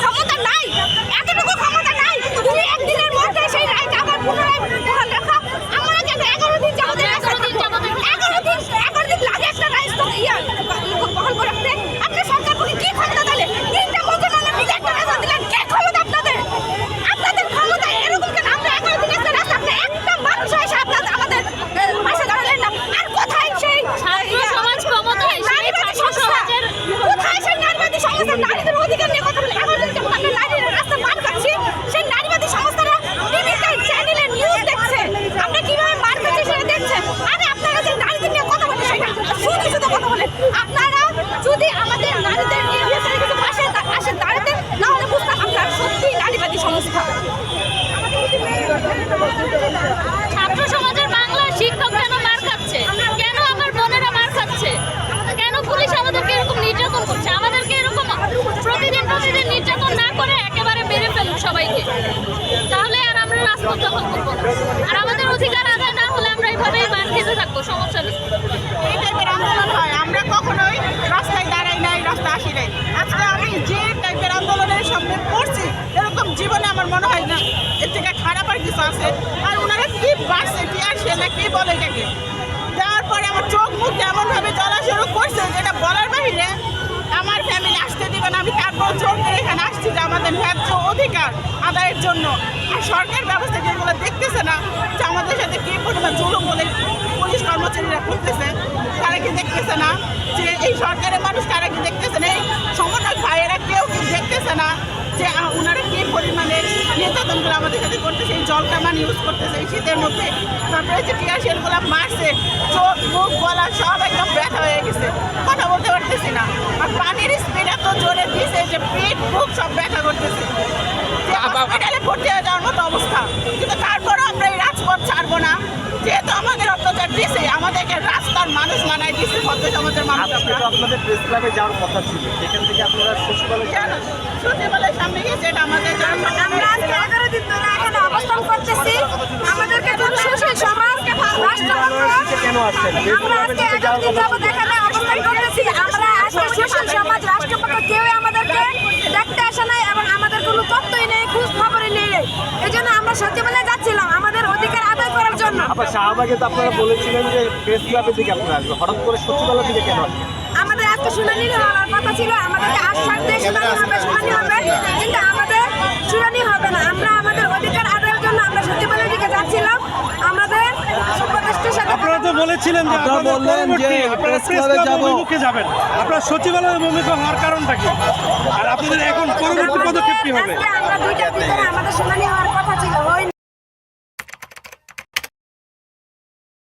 ক্ষমতা নাই এতটুকু ক্ষমতা নাই। তুমি একদিনের মধ্যে সেই রায়কে আবার পুনরায় লেখো আমরা কেন এগারো দিন যাব এগারো দিন এগারো দিন এগারো দিন লাগে একটা রায় ইয়ে বহন করে। আপনি সরকার করে কি ক্ষমতা তাহলে তিনটা মন্ত্রণালয় মিলে একটা রায় দিলেন কে ক্ষমতা আপনাদের? আপনাদের ক্ষমতা এরকম কেন? আমরা এগারো দিন একটা রাস্তা আপনি একটা মানুষ এসে আপনাদের আমাদের পাশে দাঁড়ালেন না। আর কোথায় সেই সমাজ ক্ষমতা কোথায় সেই নারীবাদী সংস্থা? নারীদের ছাত্র সমাজের বাংলা শিক্ষক কেন মার খাচ্ছে? কেন আমার বোনেরা মার খাচ্ছে? কেন পুলিশ আমাদেরকে এরকম নির্যাতন করছে? আমাদেরকে এরকম প্রতিদিন প্রতিদিন নির্যাতন না করে একেবারে মেরে ফেলুক সবাইকে। তাহলে আর আমরা রাজপথ দখল করব আর আমাদের অধিকার আদায় না হলে আমরা এইভাবেই মার খেতে থাকব সমস্যা নেই। এই টাইপের আন্দোলন হয়। আমরা কখনোই রাস্তায় দাঁড়াই নাই রাস্তায় আসি নাই। আজকে আমি যে টাইপের আন্দোলনের সামনে পড়ছি, এরকম জীবনে আমার মনে হয় না। এর থেকে খারাপ আর কিছু আছে? বাড়ছে না কি বলে এটাকে? যাওয়ার পরে আমার চোখ মুখ এমনভাবে চলা শুরু করছে যেটা বলার বাহিরে আমার ফ্যামিলি আসতে দিবে না। আমি তারপর করে এখানে আসছি যে আমাদের ন্যায্য অধিকার আদায়ের জন্য। আর সরকার ব্যবস্থা যেগুলো দেখতেছে না, যে আমাদের সাথে কি পরিমাণ জুলুম বলে পুলিশ কর্মচারীরা করতেছে, তারা কি দেখতেছে না যে এই সরকারের মানুষ, তারা কি সাথে করতেছে এই জল কামান ইউজ করতেছে এই শীতের মধ্যে। তারপরে যে টিয়াশিয়ালগুলো মারছে চোখ মুখ গলা সব একদম ব্যথা হয়ে গেছে। কথা বলতে পারতেছি না। আর পানির স্পিড এত জোরে দিয়েছে যে পেট মুখ সব ব্যথা করতেছে। হসপিটালে ভর্তি হয়ে যাওয়ার মতো অবস্থা। কিন্তু তারপরও আমরা এই রাজপথ ছাড়বো না। যেহেতু আমাদের আমাদেরকে রাস্তার মানুষ মানায় দিয়েছে ভদ্র সমাজের মানুষ আজকে আমরা। তো আপনাদের প্রেস ক্লাবে যাওয়ার কথা ছিল। সেখান থেকে আপনারা সচিবালয় কেন? সচিবালয়ের সামনে এটা আমাদের আমরা আজকে এগারো দিন ধরে এখানে অবস্থান করতেছি। আমাদেরকে কোনো সুশীল সমাজ কেন আসছেন আমরা আজকে এগারো দিন যাবত এখানে অবস্থান করতেছি। আমরা আজকে সুশীল সমাজ রাষ্ট্রপক্ষ কেউ আমাদেরকে দেখতে আসে নাই এবং আমাদের কোনো তথ্যই নেই খোঁজ খবরই নেই। এই জন্য আমরা সচিবালয়ে যাচ্ছিলাম আমাদের অধিকার আদায় করার জন্য আবার শাহবাগে তো আপনারা বলেছিলেন যে প্রেস ক্লাবের দিকে আপনারা আসবেন। হঠাৎ করে সচিবালয় থেকে কেন আমাদের আজকে শুনানি হওয়ার কথা ছিল আমাদেরকে আশ্বাস দিয়ে শুনানি হবে শুনানি হবে কিন্তু আমাদের শুনানি হবে না। আমরা আমাদের অধিকার আদায়ের জন্য আমরা সচিবালয়ের দিকে যাচ্ছিলাম। আমাদের আপনারা তো বলেছিলেন যে আপনারা আপনাদের বললেন যে প্রেস ক্লাবে যাব। যাবেন। আপনারা সচিবালয় অভিমুখে হওয়ার কারণটা কি? আর আপনাদের এখন পরবর্তী পদক্ষেপ কি হবে? আজকে আমরা দুইটার ভিতরে আমাদের শুনানি হওয়ার কথা